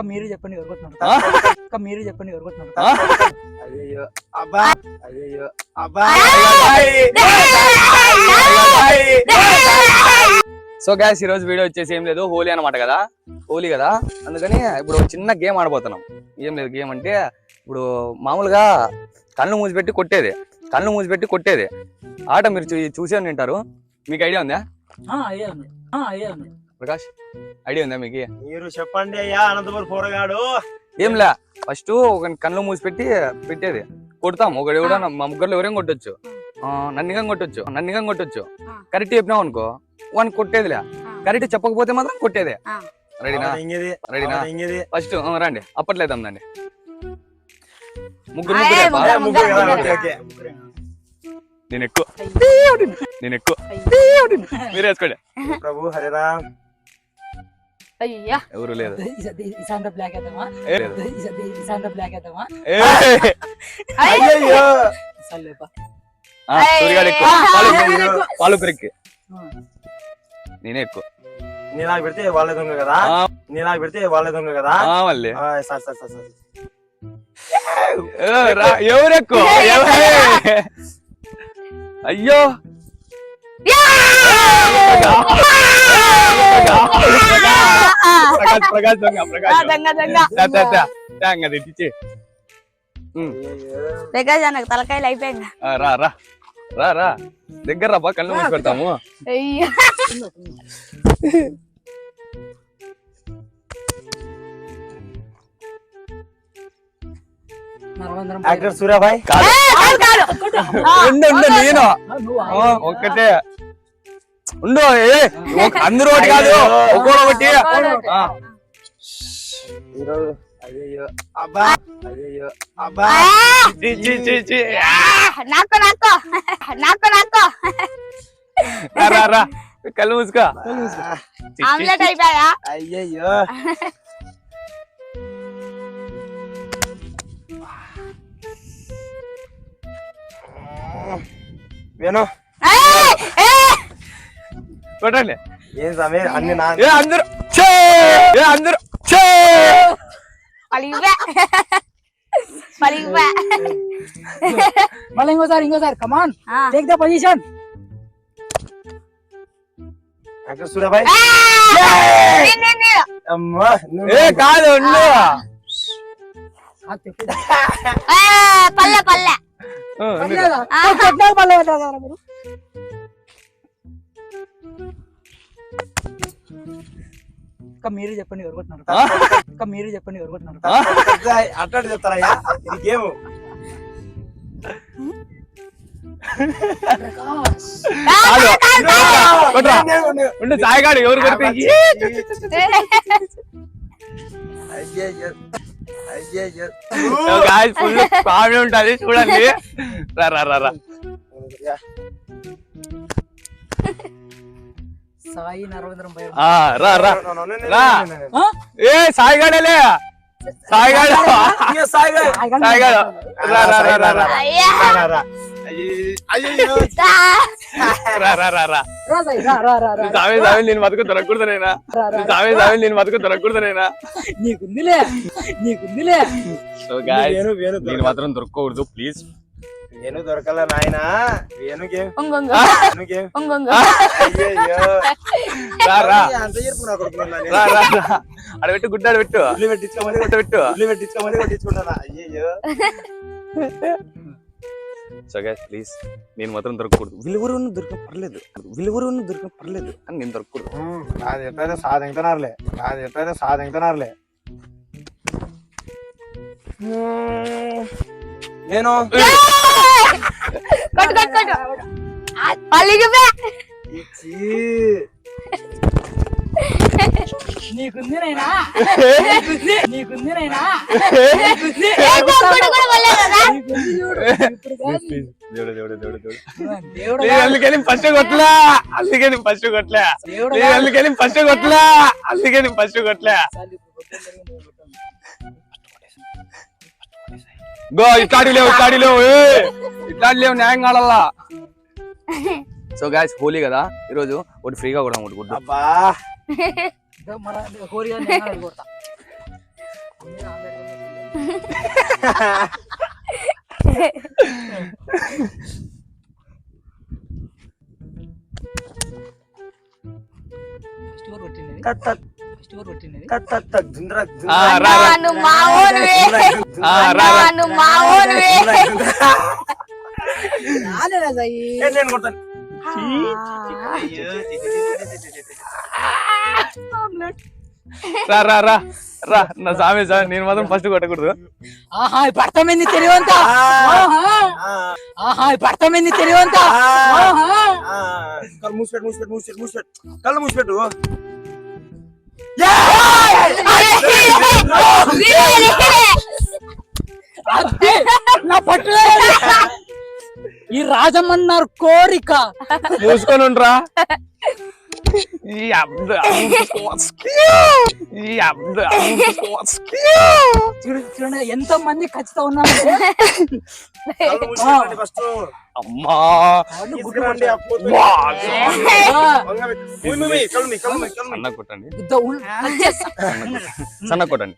అక్క మీరు చెప్పండి ఎవరు కొట్టినారు ఆ? అక్క మీరు చెప్పండి ఎవరు కొట్టినారు ఆ? అయ్యో అబ్బా అయ్యో అబ్బా సో గ్యాస్ ఈ రోజు వీడియో వచ్చేసి ఏం లేదు హోలీ అన్నమాట కదా. హోలీ కదా. అందుకని ఇప్పుడు ఒక చిన్న గేమ్ ఆడబోతున్నాం. ఏం లేదు గేమ్ అంటే ఇప్పుడు మామూలుగా కళ్ళు మూసిపెట్టి కొట్టేది. కళ్ళు మూసిపెట్టి కొట్టేది. ఆట మీరు చూ- చూసే ఉంటారు మీకు ఐడియా ఉందా? ఆ, అయ్యే ఉంది. ఆ, అయ్యే ఉంది. ప్రకాష్ ఐడియా ఉందా మీకు? మీరు చెప్పండి అయ్యా అనంతపురం పోరగాడు ఏంలే ఫస్ట్ ఒక కళ్ళు మూసిపెట్టి పెట్టేది. కొడతాం ఒకటి కూడా మా ముగ్గురులో ఎవరైనా కొట్టొచ్చు. ఆ, నన్నిగా కొట్టొచ్చు నన్నిగా కొట్టొచ్చు. కరెక్ట్ చెప్పినావు అనుకో వాడిని కొట్టేదిలే. కరెక్ట్ చెప్పకపోతే మాత్రం కొట్టేదే. ఆ. రెడీనా? రెడీనా? ఫస్ట్ రండి అప్పట్లేదు అందండి ముగ్గురు ముగ్గురే. నేను ఎక్కువ. నేను ఎక్కువ. మీరు వేసుకోండి ప్రభు హరిరామ్. అయ్యా ఎవరు లేదు. ఇసాంత బ్లాక్ ఇసాంత సర్లేపా. ఎక్కువ. నేనే ఎక్కువ. నీలాగ పెడితే వాళ్ళ దొంగ కదా? నీలాగ పెడితే వాళ్ళ దొంగ కదా? ఆ, మళ్ళీ. ఆ, సార్ సార్ సార్ సార్. ఏ, రా, ఎవరు ఎక్కువ? ఎవరే? అయ్యో. ప్రకాష్ దొంగ దొంగ దొంగ తలకాయలు అయిపోయింది రా రా రా రా దగ్గర రా బా కళ్ళు మూసి పెడతాము అయ్యా నరవందరం యాక్టర్ సూర్యాబాయ్ కాదు ఉండు ఉండు నేను ఒక్కటే. ఉండు ఏ అందరూ ఒకటి కాదు ఒకటి ఆ, ఈరోజు అయ్యయ్యో అబ్బా అయ్యయ్యో అబ్బా. ఆ, చి, చి, చి, చి. ఆ, నాకు నాకు నాకు నాకు. రా, రా రా. కళ్ళు మూసుకో. ఆమ్లెట్. అయిపోయా? అయ్యయ్యో. వేణు ఏయ్, ఏయ్, కొట్టండి ఏం సమయం అన్ని నా ఏ అందరూ ఛే! ఏ అందరూ ఛే! పలిగిపోయా పలిగిపోయా మళ్ళీ ఇంకోసారి ఇంకోసారి కమాన్ ఆ. టేక్ ద పొజిషన్ యాక్టర్ సూర్యాబాయ్ ఏయ్, నేను, నేను, నేను. అమ్మా నువ్వు- ఏ కాదు ఉండు ఏయ్, పల్లె పల్లె ఆ, ఉండు. అక్క మీరు చెప్పండి ఎవరు కొట్టినారు? ఆ? అక్క మీరు చెప్పండి ఎవరు కొట్టినారు? ఆ? అట్లా చెప్తారయ్యా ఇది గేమ్. ఉండు సాయిగాడు ఎవరు కొడితే అయ్యయ్యో అయ్యయ్యో ఫుల్ కామెడీ ఉంటది చూడండి. రా రా రా సాయి నరవేంద్రం పై ఆ, రా రా. రా. ఏ సాయిగాడలే. సాయిగాడు. సాయిగాడు. రా రా రా రా రా. అయ్యా. అయ్యయ్యో. రా రా రా రా. రా సాయి రా రా రా రా. సామే సామే నేను బతుకు దొరకకూడదనేనా రా, రా. సామే సామే నేను బతుకు దొరకకూడదనేనా నీకుందిలే. నీకుందిలే. సో గాయస్ వేణు వేణు నేను మాత్రం దొరకకూడదు. ప్లీజ్ వేణు దొరకల నాయన. అయ్యయ్యో. రా రా. అంత చెప్పు నా. రా రా రా. అడబెట్టు గుడ్డ అడబెట్టు ఇల్లు పెట్టించుకోమని గుడ్డ పెట్టు. ఇల్లు పెట్టించుకోమని కొట్టించుకుంటానా? అయ్యయ్యో. సో గైస్ ప్లీజ్ నేను మాత్రం దొరకకూడదు. వీళ్ళెవరు దొరక పర్లేదు వీళ్ళెవరు దొరక పర్లేదు అని నేను దొరకకూడదు. అది ఎట్లయితే సాధించుతున్నారులే అది ఎట్లయితే సాధించుతున్నారులే నేను? నీకుంది నీకుంది. దేవుడు నేను అందుకని ఫస్ట్ కొట్టలే అందుకే నేను ఫస్ట్ కొట్టలే దేవుడు నేను అందుకని ఫస్ట్ కొట్టలే అందుకే నేను ఫస్ట్ కొట్టలే గో ఇట్లాంటి లేవు ఇట్లాంటి లేవు ఏ! ఇట్లాంటి లేవు న్యాయం కావాలా సో గాయస్ హోలీ కదా ఈరోజు ఒకటి ఫ్రీగా కూడా ఒకటి గుడ్డు అబ్బా ఇదో మన కోరిగా నేను కొడతా ఫస్ట్ ఓవర్ కొట్టినది తత్ రా, నా సామె సార్ నేను మాత్రం ఫస్ట్ కొట్టకూడదు ఆహా అర్థమైంది తెలివంత ఆహా అర్థమైంది తెలివంత ఆహా కళ్ళు మూసిపెట్టు మూసిపెట్టు మూసిపెట్టు మూసిపెట్టు కళ్ళు మూసిపెట్టు నా పట్టు ఈ రాజమన్నారు కోరిక. మూసుకొని ఉండరా. చూడండి ఎంతో మంది మూసిపెట్టండి ఫస్ట్ అమ్మా. సన్న కొట్టండి.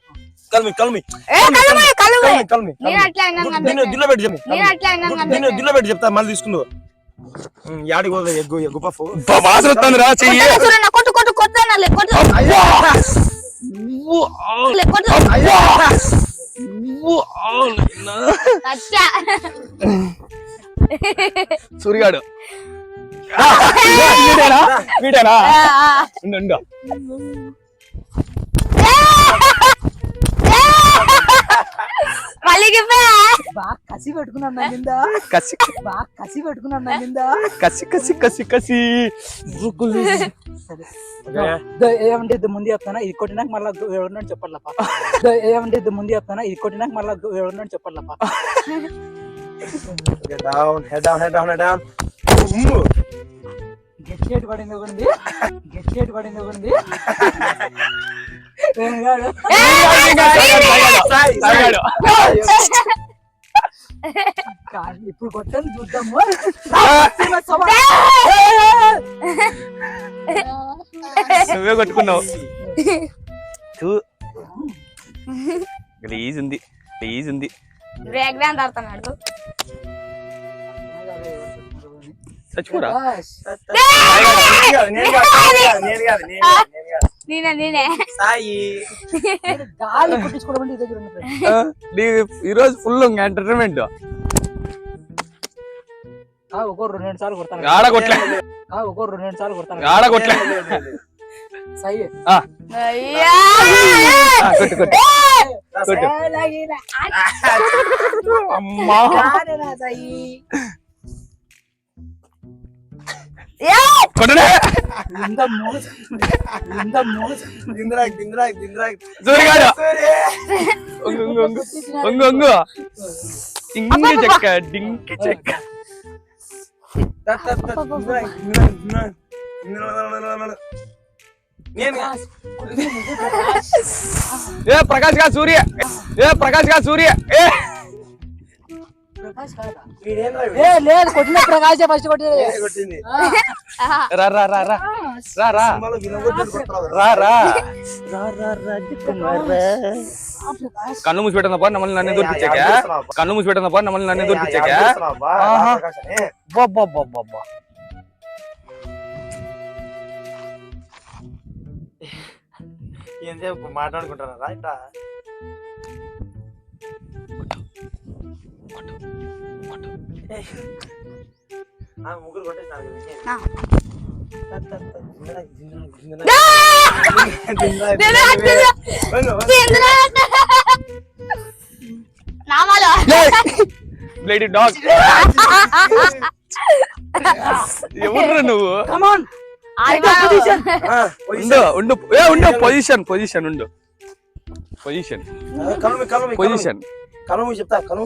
కలుమే కలుమే కళ్ళు మీ, కళ్ళు మీ, నేను కళ్ళు అట్లా దిల్లో పెట్టి. నేను దిల్లో పెట్టి చెప్తా మళ్ళీ తీసుకుందు యాడికి పోదా ఎగ్గు ఎగ్గు పఫ్ వాసన వస్తుంది రా చెయ్యి. చూడన్న కొట్టు కొట్టు కొట్టు అనాలి కొట్టు. లే, కొట్టు అచ్చా. సూర్యగాడు వీడేనా? వీడేనా? ఉండు, ఉండు. బాగా కసి పెట్టుకున్నాను నా కింద కసి. బాగా కసి పెట్టుకున్నాను నా కింద కసి కసి కసి కసి. సరే. దో, ఏమంటే ఇది ముందు చెప్తానా? ఇది కొట్టినాక మళ్ళీ ఎవరినని చెప్పాలప్ప దో, ఏమంటే ఇది ముందు చెప్తానా? ఇది కొట్టినాక మళ్ళీ ఎవరినని చెప్పాలప్ప down head down head down head down get పడింది ఒకటి గెట్ పడింది ఒకటి వేణుగాడు. తాగాడు. కాదు, ఇప్పుడు కొట్టని చూద్దాము నువ్వే కొట్టుకున్నావు చూ గలీజ్ ఉంది గలీజ్ ఉంది బ్రేక్ డాన్స్ ఆడుతున్నాడు చచ్చిపోరా నేను కాదు నేను కాదు నేను కాదు నేను నేనే. సాయి. గాలి కొట్టించుకోవడం అంటే ఈ దగ్గర ఉంది నీ- ఈరోజు ఫుల్ ఎంటర్టైన్మెంట్ ఆ, ఒక్కో రెండు సార్లు కొడతాను. ఆడ కొట్లే. ఆ, ఒక్కో రెండు సార్లు కొడతాను. ఆడ కొట్లే. సై ఆ, అయ్యా! ఆ, కొట్టు కొట్టు. కొట్టు. అమ్మా. దింద్రాక్ దింద్రాక్ దింద్రాక్ నేను ఏ ప్రకాష్గా సూర్య ఏ ప్రకాష్గా సూర్య ఏ లేదు కొట్టిన ప్రకాశ్ ఫస్ట్ కొట్టేది. రా రా రా రా. రా కన్ను మూసి పెట్టినప్ప నమ్మల్ని నన్ను దొరికిచ్చాక. కన్ను మూసి పెట్టినప్ప నమ్మల్ని నన్ను దొరికిచ్చాక. బాబ్బా మాట్లాడుకుంటారా ఇట్లా? బ్లేడీ డాగ్ ఎవరు నువ్వు? కమాన్ ఆ, ఉండు ఉండు. ఏ ఉండు. పొజిషన్ పొజిషన్ ఉండు. పొజిషన్ పొజిషన్ కలుమి చెప్తా నేను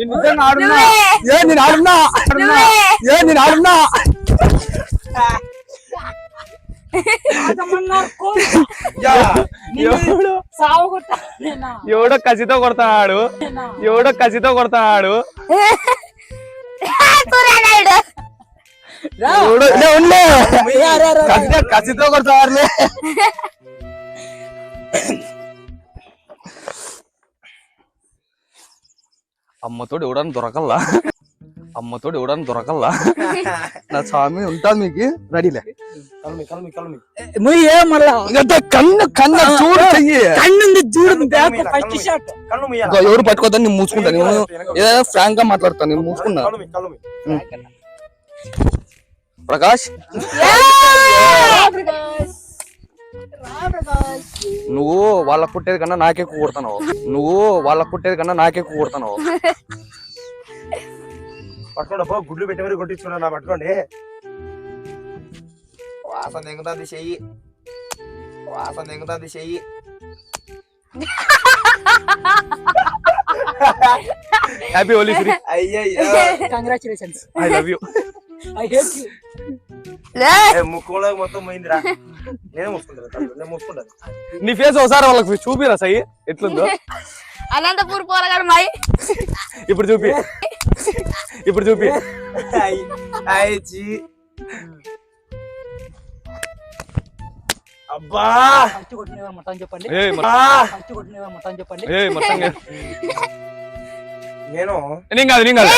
నిజంగా ఆడున్నా ఏ నేను ఆడున్నా ఆడున్నా ఏ నేను ఆడున్నా ఎవడో ఎవడో కసితో కొడతాడు ఎవడో కసితో కొడతాడు కసితో- కసితో కొడతారులే అమ్మతోడు ఎవడని దొరకల్లా? అమ్మతోడు ఎవడని దొరకల్లా? నా స్వామి ఉంటా మీకు రెడీలే. కన్ను కన్ను చూడు చెయ్యి. కన్ను చూడు ఎవరు పట్టుకోద్దని నేను మూసుకుంటా. నేను ఏదైనా ఫ్రాంక్గా మాట్లాడతాను నేను మూసుకున్నా. కలమి కలమి. ప్రకాష్? నువ్వు వాళ్ళ పుట్టేది కన్నా నాకే కొడుతున్నావు. నువ్వు వాళ్ళ పుట్టేది కన్నా నాకే కొడుతున్నావు. పట్టుకోండి పో గుడ్లు పెట్టి మరి కొట్టించుకున్నా నా పట్టుకోండి. వాసన ఎగుతుంది చెయ్యి. వాసన ఎగుతుంది చెయ్యి. హ్యాపీ ఓలీ శ్రీ అయ్యయ్యో. Congratulations I love you I hate you ముక్కులో మొత్తం పోయిందిరా. నేనే మూసుకుంటాను నీ ఫేస్ ఒకసారి వాళ్ళకి చూపిరా సై ఎట్లుందో. అనంతపూర్ పోరగాడు మై. ఇప్పుడు చూపి. ఇప్పుడు చూపి. అయ్, అయ్, చీ. అబ్బా! చెప్పండి. చెప్పండి. ఏ మొత్తం నేను నేను కాదు నేను కాదు.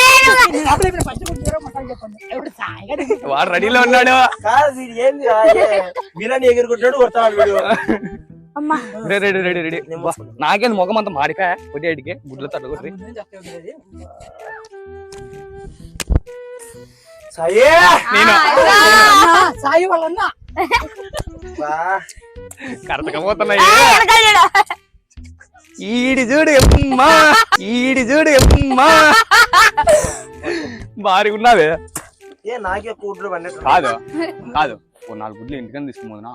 వాడు రెడీలో ఉన్నాడు. ఏంది? ఎగురుకుంటాడు కొడతాడు వీడు. రెడీ రెడీ రెడీ రెడీ నాకేంది ముఖం అంతా మాడికాయ? కొట్టేటికి గుడ్ల తట్టు కొట్టి సాయే! నేను. సాయి వాళ్ళన్నా. బా, కరతకపోతున్నాయి ఈడి చూడు ఎమ్మా ఈడి చూడు ఎమ్మా. భారీ ఉన్నావే. ఏ నాకే పడినట్టు కాదు కాదు. ఓ నాలుగు గుడ్లు ఇంటికని తీసుకుపోదునా?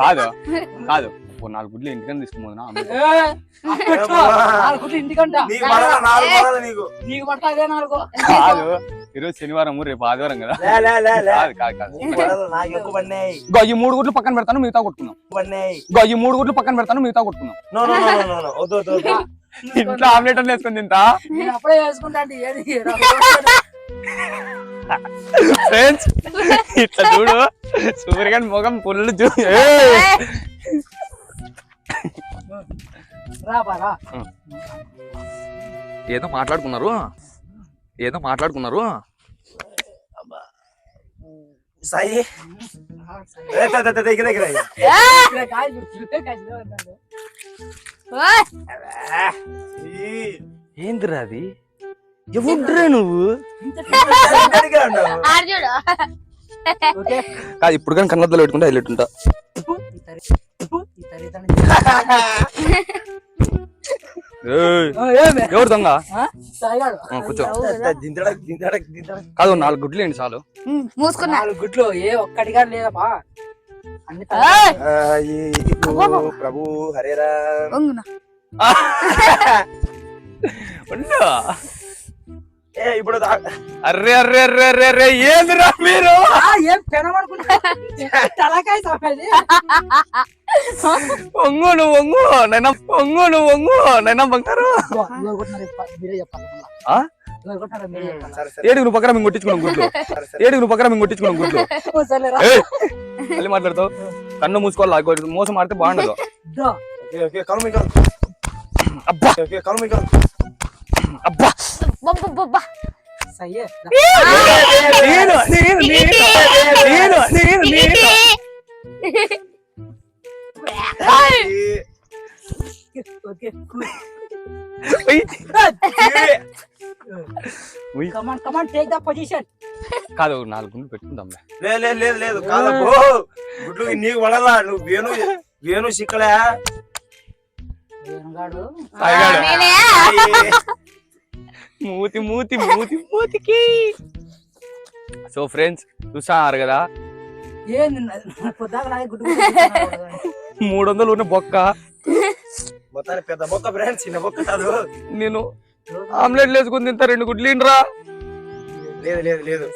కాదు కాదు. ఓ నాలుగు గుడ్లు ఇంటికని తీసుకుపోదునా? నాలుగు గుడ్లు ఇంటికంట. నీకు పడాలా నాలుగు పడాలా నీకు? నీకు పట్ట అదే నాలుగు. కాదు. ఈరోజు శనివారం రేపు ఆదివారం కదా? లే లే లే లే. కాదు ఈ మూడు గుడ్లు పక్కన పెడతాను మిగతా గో ఈ మూడు గుడ్లు పక్కన పెడతాను మిగతా కొట్టుకుందాం. No no no no no వద్దు వద్దు వద్దు. ఇంట్లో ఆమ్లెట్ అని వేసుకొని తింటా? అప్పుడే వేసుకుంటా ఫ్రెండ్స్ ఇట్లా చూడు. సూర్యగాని ముఖం పుల్లు చూ రా బా రా. ఏదో మాట్లాడుకున్నారు. ఏదో మాట్లాడుకున్నారు సాయి దగ్గర దగ్గర ఏందిరా అది ఎవడ్రా నువ్వు కాదు ఇప్పుడు కానీ కన్నద్దలు పెట్టుకుంటే హైలైట్ ఉంటా ఎవరు దొంగ? కూర్చో. కాదు నాలుగు గుడ్లు ఏంటి చాలు? మూసుకున్నా. నాలుగు గుడ్లు ఏ ఈ ఇప్పుడు ప్రభు హరే రామ్. వంగునా? ఉండు. ఏ ఇప్పుడు అర్రే అర్రే అర్రే అర్రే అర్రే ఏందిరా మీరు? ఆ, ఏం పెనమనుకున్నా తలకాయ ఒంగు నువ్వు ఒంగు నైనా ఒంగు నువ్వు ఒంగు నైనా బంగారు ఏడుగు నువ్వు పక్కన మేము కొట్టించుకున్నాం గుడ్లు ఏడుగు నువ్వు పక్కన మేము కొట్టించుకున్నాం గుడ్లు మళ్ళీ మాట్లాడతావు కన్ను మూసుకోవాలి. మోసం ఆడితే బాగుండదు దో. ఓకే ఓకే కలుమి కలు అబ్బా అబ్బా బొబ్బా సయ్యే. నేను నేను నేను నేను నేను okay. Come on come on take the position కాదు నాలుగు గుండ్లు పెట్టుకుందాం లేదు లేదు లేదు లేదు కాదబ్బో. గుడ్లు నీకు పడాలా నువ్వు వేణు వేణు సిక్కలే మూతి మూతి మూతి మూతికి. సో ఫ్రెండ్స్ చూసారు కదా. మూడు వందలు ఉన్న బొక్క. మొత్తానికి పెద్ద బొక్క ఫ్రెండ్స్ చిన్న బొక్క కాదు. నేను ఆమ్లెట్ వేసుకుని తింటా రెండు గుడ్లు రా లేదు లేదు లేదు.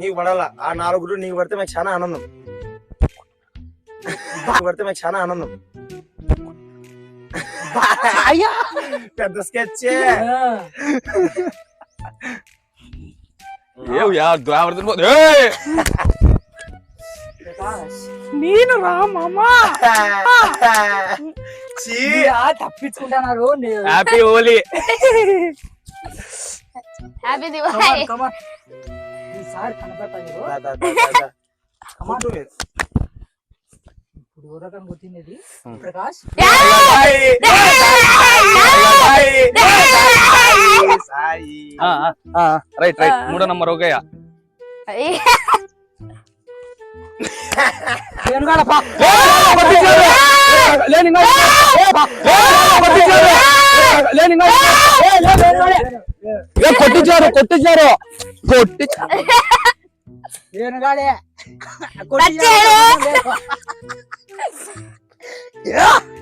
నీకు పడాలా ఆ నాలుగు గుడ్లు నీకు పడితే మాకు చాలా ఆనందం. నీకు పడితే మాకు చాలా ఆనందం. పెద్ద స్కెచ్. ఏ యా ఎవరితో ఏయ్! ప్రకాష్ నేను రా మామా. చీ. ఆ, తప్పించుకుంటున్నారు happy Holi happy Come Diwali on, come on. ఈసారి కనపడతాను. ఇప్పుడు ప్రకాష్. రైట్ రైట్ మూడో నంబర్ ఓకే. కొట్టించారు కొట్టించారు కొట్టి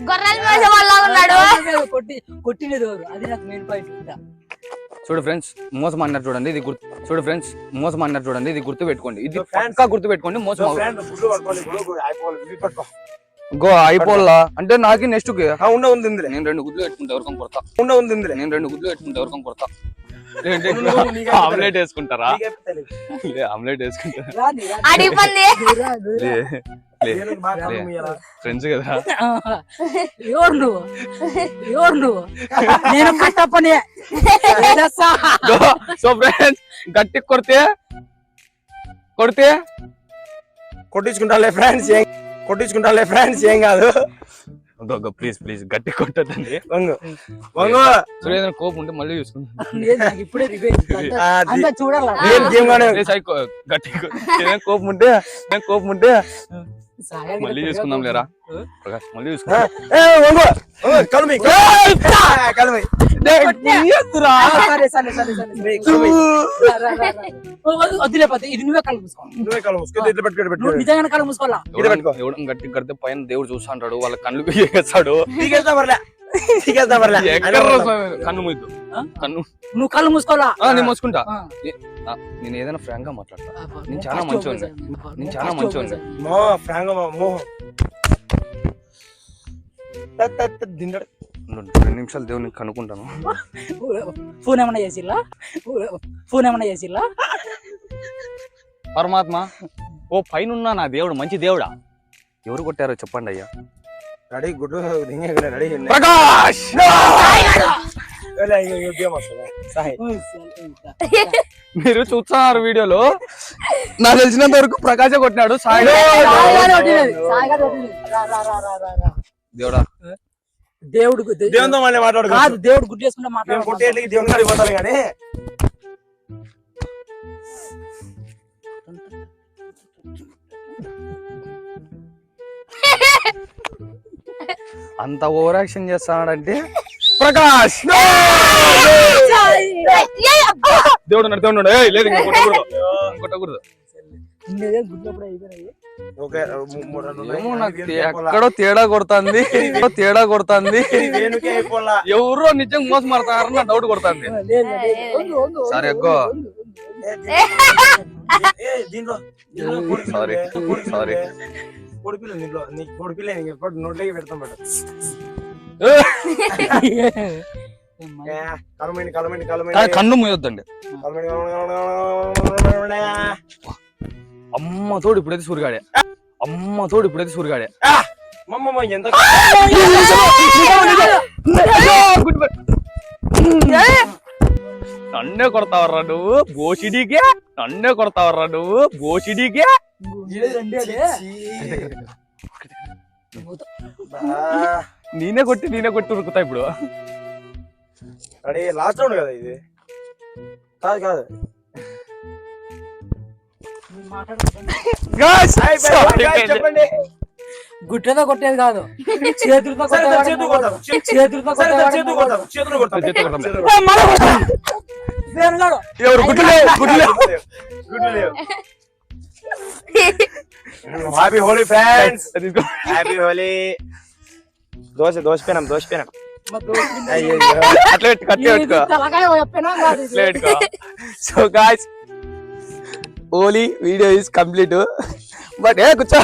గొర్రెల మీద వాళ్ళ ఉన్నాడు కొట్టి కొట్టినది అది నాకు మెయిన్ పాయింట్ చూడు ఫ్రెండ్స్ మోసం అన్నారు చూడండి ఇది గుర్తు చూడు ఫ్రెండ్స్ మోసం అన్నారు చూడండి ఇది గుర్తు పెట్టుకోండి ఇది పక్కా గుర్తు పెట్టుకోండి మోసం గో అయిపోల్లా అంటే నాకు నెక్స్ట్ ఉండ ఉంది నేను రెండు గుడ్లు పెట్టుకుంటా ఎవరికం కొడతా. ఉండ ఉంది ఇందులో. నేను రెండు గుడ్లు పెట్టుకుంటా ఎవరికం కొడతా. ఆమ్లెట్ వేసుకుంటారా? ఆమ్లెట్ వేసుకుంటారా రాని, రాని. అడిగి పంది దూరా, దూరా. లే లే దేనికి బాగా కళ్ళు మూయాలా? ఫ్రెండ్స్ కదా? ఆహా. ఎవరు నువ్వు? ఎవరు నువ్వు? నేను కట్టపని సో? ఫ్రెండ్స్ గట్టి కొడితే కొడితే? కొట్టించుకుంటాలే ఫ్రెండ్స్ కొట్టించుకుంటాలే ఫ్రెండ్స్ ఏం కాదు. ప్లీజ్ ప్లీజ్ గట్టి కొట్టదండి వంగు. కోపం ఉంటే మళ్ళీ చూసుకుంటాం నాకు ఇప్పుడే రివెంజ్ ఆ, ది- అంతా చూడాలా? గేమ్ గేమ్ గానే ఏ సాయి కో- గట్టి కోపం ఉంటే నేను కోపం ఉంటే మళ్ళీ కదా చూసుకుందాం లేరా? ప్రకాష్ మళ్ళీ చూసుకుందాం. గట్టి కడితే పైన దేవుడు చూస్తా అంటాడు వాళ్ళ కళ్ళు వేస్తాడు పీకేస్తా పర్లే ఎక్కడ కన్ను ముద్దు? కన్ను. నువ్వు కళ్ళు మూసుకోవాలా? ఆ, నేను మోసుకుంటా. నేను ఏదైనా ఫ్రాంక్గా మాట్లాడతా నేను చాలా. ఒకసారి. నేను చాలా. ఒకసారి. మో ఫ్రాంగ మో దిండడు. రెండు నిమిషాలు దేవుని కనుక్కుంటాను. ఫోన్ ఏమన్నా చేసిల్లా? ఫోన్ ఏమన్నా చేసిల్లా? పరమాత్మ ఓ పైన నా దేవుడు మంచి దేవుడా? ఎవరు కొట్టారో చెప్పండి అయ్యా. రెడీ గుడ్డు రెడీ ప్రకాష్! మీరు చూస్తున్నారు వీడియోలో. నాకు తెలిసినంత వరకు ప్రకాశే కొట్టినాడు సాయి. దేవుడా? దేవుడు గు- దే- దేవునితో మళ్ళీ కాదు మాట్లాడుకోవచ్చు దేవుడు గుడ్ చేసుకుంటే మాట్లాడు పోతాను కానీ. అంత ఓవర్ యాక్షన్ చేస్తాడంటే ప్రకాష్! దేవుడు దేవుడు లేదు కొట్టకూడదు. ఎక్కడో తేడా కొడుతుంది తేడా కొడుతుంది. ఎవరో నిజంగా మోసం మాడతారని నా డౌట్ కొడుతుంది లేదు. వంగు, వంగు, సరే, కోడి పిల్ల Sorry. ఉంది, కోడి పిల్ల ఎప్పుడు నోట్లోకి పెడతాం మేడం. కలమండి కలమండి కలమండి. కానీ కన్ను మూయొద్దండి. కలమండి, కలమండి. అమ్మ తోడు ఇప్పుడైతే సూరిగాడే. అమ్మ తోడు ఇప్పుడైతే ఎంత నన్నే కొడతావర్రా నువ్వు? బోసిడీకే నన్నే కొడతావర్రా నువ్వు? అదే. నేనే కొట్టి నేనే కొట్టి ఉరుకుతా ఇప్పుడు. అడే లాస్ట్ రౌండ్ కదా ఇది. కాదు కాదు. చెప్పండి. గుట్టతో కొట్టేది కాదు. చేతులతో చేతులతో చేతులు గుడ్లు లేవు, గుడ్లు లేవు. గుడ్లు లేవు. Happy Holi friends. Happy Holi dosa dosa పెనం దోశ పెనం. అట్లా పెట్టుకో. అట్లా so guys Holi video is complete but ఏ కూర్చో.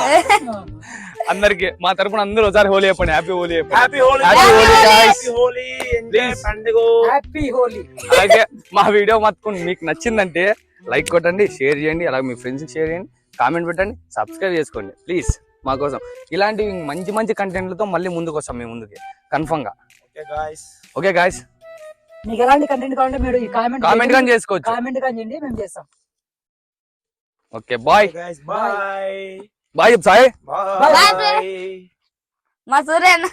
అందరికి మా తరపున అందరూ ఒకసారి హోలీ చెప్పండి. Happy Holi happy Holi Happy Holi, guys. Happy Holi. పండుగ. హ్యాపీ హోలీ అలాగే మా వీడియో మొత్తం మీకు నచ్చిందంటే లైక్ కొట్టండి షేర్ చేయండి. అలాగే మీ ఫ్రెండ్స్కి షేర్ చేయండి. కామెంట్ పెట్టండి సబ్స్క్రైబ్ చేసుకోండి ప్లీజ్ మా కోసం. ఇలాంటి మంచి మంచి కంటెంట్లతో మళ్ళీ ముందుకు వస్తాం మీ ముందుకి. కన్ఫర్మ్గా. ఓకే గాయ్స్ ఓకే గాయస్ మీకు ఎలాంటి కంటెంట్ కావాలంటే మీరు ఈ కామెంట్ కామెంట్ కానీ చేసుకోవచ్చు. కామెంట్ కానీ చేయండి మేము చేస్తాం. Okay bye guys bye bye Sai bye. మా సూర్యన్